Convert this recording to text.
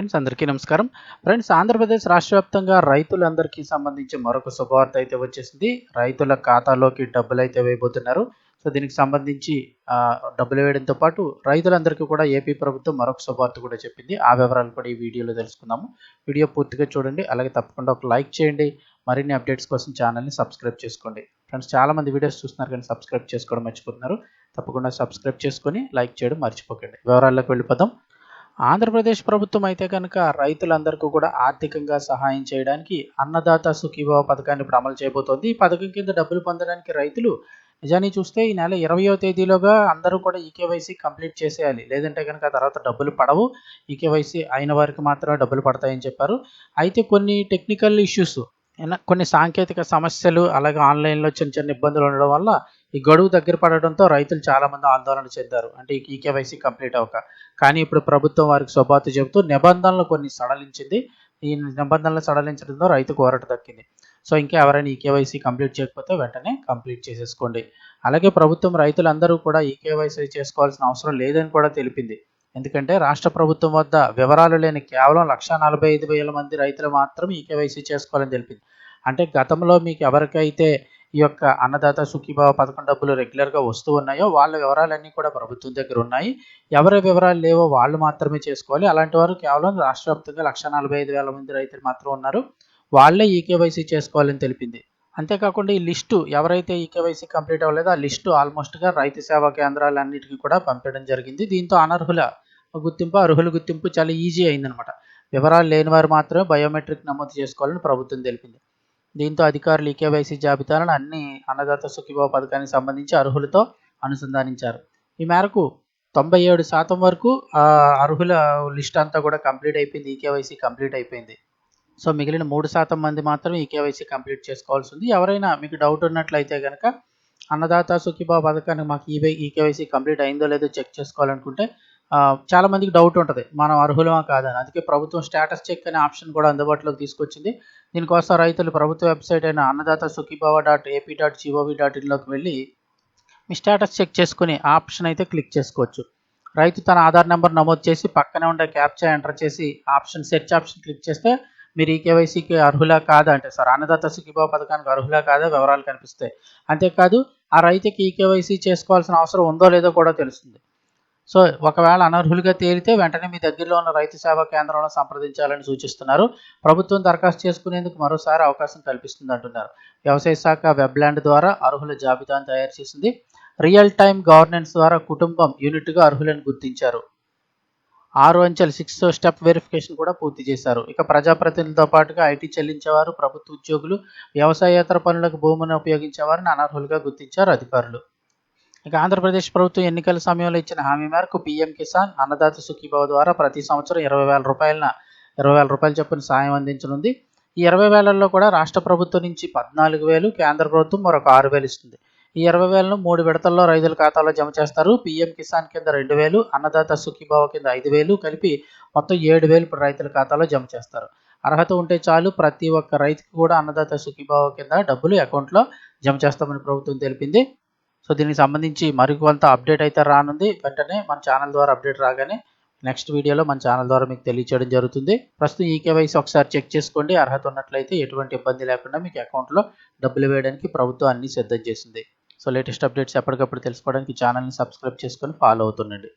Friends అందరికీ నమస్కారం. Friends Andhra Pradesh రాష్ట్ర వ్యాప్తంగా రైతులందరికీ సంబంధించి మరొక శుభవార్త అయితే వచ్చేసింది. రైతుల ఖాతాలోకి డబ్బులు అయితే వేయబోతున్నారు. సో దీనికి సంబంధించి డబ్బులు వేయడంతో పాటు రైతులందరికీ కూడా ఏపీ ప్రభుత్వం మరొక శుభవార్త కూడా చెప్పింది. ఆ వివరాలు కూడా ఈ వీడియోలో తెలుసుకుందాము. వీడియో పూర్తిగా చూడండి. అలాగే తప్పకుండా ఒక లైక్ చేయండి. మరిన్ని అప్డేట్స్ కోసం ఛానల్ని సబ్స్క్రైబ్ చేసుకోండి. ఫ్రెండ్స్ చాలా మంది వీడియోస్ చూస్తున్నారు కానీ సబ్స్క్రైబ్ చేసుకోవడం మర్చిపోతున్నారు. తప్పకుండా సబ్స్క్రైబ్ చేసుకొని లైక్ చేయడం మర్చిపోకండి. వివరాల్లోకి వెళ్ళిపోదాం. ఆంధ్రప్రదేశ్ ప్రభుత్వం అయితే కనుక రైతులందరికీ కూడా ఆర్థికంగా సహాయం చేయడానికి అన్నదాత సుఖీభావ పథకాన్ని ఇప్పుడు అమలు చేయబోతోంది. ఈ పథకం కింద డబ్బులు పొందడానికి రైతులు నిజాన్ని చూస్తే ఈ నెల ఇరవయో తేదీలోగా అందరూ కూడా ఈకేవైసీ కంప్లీట్ చేసేయాలి. లేదంటే కనుక తర్వాత డబ్బులు పడవు. ఈకేవైసీ అయిన వారికి మాత్రమే డబ్బులు పడతాయని చెప్పారు. అయితే కొన్ని టెక్నికల్ ఇష్యూస్ కొన్ని సాంకేతిక సమస్యలు అలాగే ఆన్లైన్లో చిన్న చిన్న ఇబ్బందులు ఉండడం వల్ల ఈ గడువు దగ్గర పడడంతో రైతులు చాలా మంది ఆందోళన చెందారు. అంటే ఈ కేవైసీ కంప్లీట్ అవ్వక. కానీ ఇప్పుడు ప్రభుత్వం వారికి శుభార్త చెబుతూ నిబంధనలు కొన్ని సడలించింది. ఈ నిబంధనలు సడలించడంతో రైతుకు ఊరట దక్కింది. సో ఇంకా ఎవరైనా ఈకేవైసీ కంప్లీట్ చేయకపోతే వెంటనే కంప్లీట్ చేసేసుకోండి. అలాగే ప్రభుత్వం రైతులందరూ కూడా ఈకేవైసీ చేసుకోవాల్సిన అవసరం లేదని కూడా తెలిపింది. ఎందుకంటే రాష్ట్ర ప్రభుత్వం వద్ద వివరాలు లేని కేవలం లక్ష నలభై ఐదు వేల మంది రైతులు మాత్రం ఈకేవైసీ చేసుకోవాలని తెలిపింది. అంటే గతంలో మీకు ఎవరికైతే ఈ యొక్క అన్నదాత సుఖీభావ పథకం డబ్బులు రెగ్యులర్గా వస్తూ ఉన్నాయో వాళ్ళ వివరాలన్నీ కూడా ప్రభుత్వం దగ్గర ఉన్నాయి. ఎవరి వివరాలు లేవో వాళ్ళు మాత్రమే చేసుకోవాలి. అలాంటి వారు కేవలం రాష్ట్ర వ్యాప్తంగా లక్ష నలభై ఐదు వేల మంది రైతులు మాత్రం ఉన్నారు. వాళ్ళే ఈకేవైసీ చేసుకోవాలని తెలిపింది. అంతేకాకుండా ఈ లిస్టు ఎవరైతే ఈకేవైసీ కంప్లీట్ అవ్వలేదో ఆ లిస్టు ఆల్మోస్ట్గా రైతు సేవా కేంద్రాలన్నిటికీ కూడా పంపించడం జరిగింది. దీంతో అనర్హుల గుర్తింపు అర్హుల గుర్తింపు చాలా ఈజీ అయిందనమాట. వివరాలు లేని వారు మాత్రమే బయోమెట్రిక్ నమోదు చేసుకోవాలని ప్రభుత్వం తెలిపింది. దీంతో అధికారులు ఈకేవైసీ జాబితాలను అన్ని అన్నదాత సుఖీభావ పథకానికి సంబంధించి అర్హులతో అనుసంధానించారు. ఈ మేరకు తొంభై ఏడు శాతం వరకు అర్హుల లిస్ట్ అంతా కూడా కంప్లీట్ అయిపోయింది. ఈకేవైసీ కంప్లీట్ అయిపోయింది. సో మిగిలిన మూడు శాతం మంది మాత్రం ఈకేవైసీ కంప్లీట్ చేసుకోవాల్సి ఉంది. ఎవరైనా మీకు డౌట్ ఉన్నట్లయితే కనుక అన్నదాత సుఖీభావ పథకానికి మాకు ఈవై ఈకేవైసీ కంప్లీట్ అయిందో లేదో చెక్ చేసుకోవాలనుకుంటే చాలా మందికి డౌట్ ఉంటుంది. మనం అర్హులమా కాదని. అందుకే ప్రభుత్వం స్టేటస్ చెక్ అనే ఆప్షన్ కూడా అందుబాటులోకి తీసుకొచ్చింది. దీనికోసం రైతులు ప్రభుత్వ వెబ్సైట్ అయిన Annadata Sukhibhava dot AP dot GOV dot ఇన్లోకి వెళ్ళి మీ స్టేటస్ చెక్ చేసుకుని ఆప్షన్ అయితే క్లిక్ చేసుకోవచ్చు. రైతు తన ఆధార్ నెంబర్ నమోదు చేసి పక్కనే ఉండే క్యాప్చా ఎంటర్ చేసి ఆప్షన్ సెర్చ్ ఆప్షన్ క్లిక్ చేస్తే మీరు ఈ కేవైసీకి అర్హులా కాదా అంటే సార్ అన్నదాత సుఖీభావ పథకానికి అర్హులా కాదా వివరాలు కనిపిస్తాయి. అంతేకాదు ఆ రైతుకి ఈ కేవైసీ చేసుకోవాల్సిన అవసరం ఉందో లేదో కూడా తెలుస్తుంది. సో ఒకవేళ అనర్హులుగా తేలితే వెంటనే మీ దగ్గరలో ఉన్న రైతు సేవా కేంద్రంలో సంప్రదించాలని సూచిస్తున్నారు. ప్రభుత్వం దరఖాస్తు చేసుకునేందుకు మరోసారి అవకాశం కల్పిస్తుంది అంటున్నారు. వ్యవసాయ శాఖ వెబ్లాండ్ ద్వారా అర్హుల జాబితాను తయారు చేసింది. రియల్ టైమ్ గవర్నెన్స్ ద్వారా కుటుంబం యూనిట్గా అర్హులను గుర్తించారు. ఆరు అంచెల సిక్స్ స్టెప్ వెరిఫికేషన్ కూడా పూర్తి చేశారు. ఇక ప్రజాప్రతినిధులతో పాటుగా ఐటీ చెల్లించేవారు ప్రభుత్వ ఉద్యోగులు వ్యవసాయేతర పనులకు భూమిని ఉపయోగించేవారిని అనర్హులుగా గుర్తించారు అధికారులు. ఇక ఆంధ్రప్రదేశ్ ప్రభుత్వం ఎన్నికల సమయంలో ఇచ్చిన హామీ మేరకు పీఎం కిసాన్ అన్నదాత సుఖీభావ ద్వారా ప్రతి సంవత్సరం ఇరవై వేల రూపాయల ఇరవై వేల రూపాయల చొప్పున సాయం అందించనుంది. ఈ ఇరవై వేలల్లో కూడా రాష్ట్ర ప్రభుత్వం నుంచి పద్నాలుగు వేలు కేంద్ర ప్రభుత్వం మరొక ఆరు వేలు ఇస్తుంది. ఈ ఇరవై వేలను మూడు విడతల్లో రైతుల ఖాతాలో జమ చేస్తారు. పీఎం కిసాన్ కింద రెండు వేలు అన్నదాత సుఖీభావ కింద ఐదు వేలు కలిపి మొత్తం ఏడు వేలు ఇప్పుడు రైతుల ఖాతాలో జమ చేస్తారు. అర్హత ఉంటే చాలు ప్రతి ఒక్క రైతుకి కూడా అన్నదాత సుఖీభావ కింద డబ్బులు అకౌంట్లో జమ చేస్తామని ప్రభుత్వం తెలిపింది. సో దీనికి సంబంధించి మరికొంత అప్డేట్ అయితే రానుంది. వెంటనే మన ఛానల్ ద్వారా అప్డేట్ రాగానే నెక్స్ట్ వీడియోలో మన ఛానల్ ద్వారా మీకు తెలియచేయడం జరుగుతుంది. ప్రస్తుతం ఈ కేవైసీ ఒకసారి చెక్ చేసుకోండి. అర్హత ఉన్నట్లయితే ఎటువంటి ఇబ్బంది లేకుండా మీకు అకౌంట్లో డబ్బులు వేయడానికి ప్రభుత్వం అన్ని సిద్ధం చేసింది. సో లేటెస్ట్ అప్డేట్స్ ఎప్పటికప్పుడు తెలుసుకోవడానికి ఛానల్ని సబ్స్క్రైబ్ చేసుకొని ఫాలో అవుతుండండి.